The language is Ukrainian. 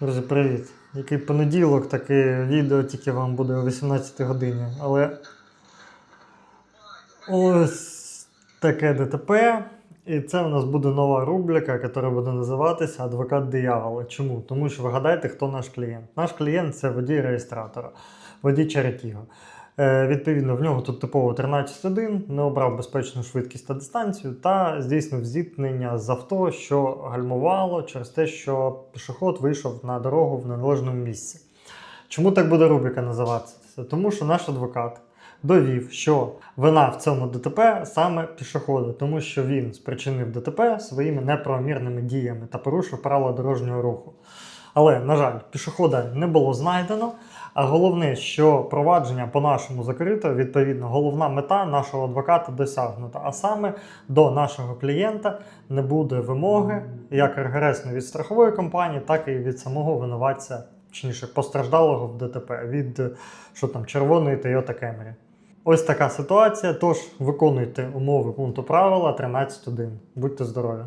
Друзі, привіт! Який понеділок, таке відео тільки вам буде о 18 годині. Але ось таке ДТП. І це у нас буде нова рубрика, яка буде називатися Адвокат диявола. Чому? Тому що ви гадаєте, хто наш клієнт. Наш клієнт це водій реєстратора, водій Чаритіго. Е, відповідно, в нього тут типово 13.1, не обрав безпечну швидкість та дистанцію та здійснив зіткнення з авто, що гальмувало через те, що пішоход вийшов на дорогу в неналежному місці. Чому так буде рубрика називатися? Тому що наш адвокат довів, що вина в цьому ДТП саме пішохода, тому що він спричинив ДТП своїми неправомірними діями та порушив правила дорожнього руху. Але, на жаль, пішохода не було знайдено. А головне, що провадження по-нашому закрито, відповідно, головна мета нашого адвоката досягнута. А саме до нашого клієнта не буде вимоги як регресної від страхової компанії, так і від самого винуватця, точніше, постраждалого в ДТП від що там, червоної Toyota Camry. Ось така ситуація. Тож виконуйте умови пункту правила 13.1. Будьте здорові!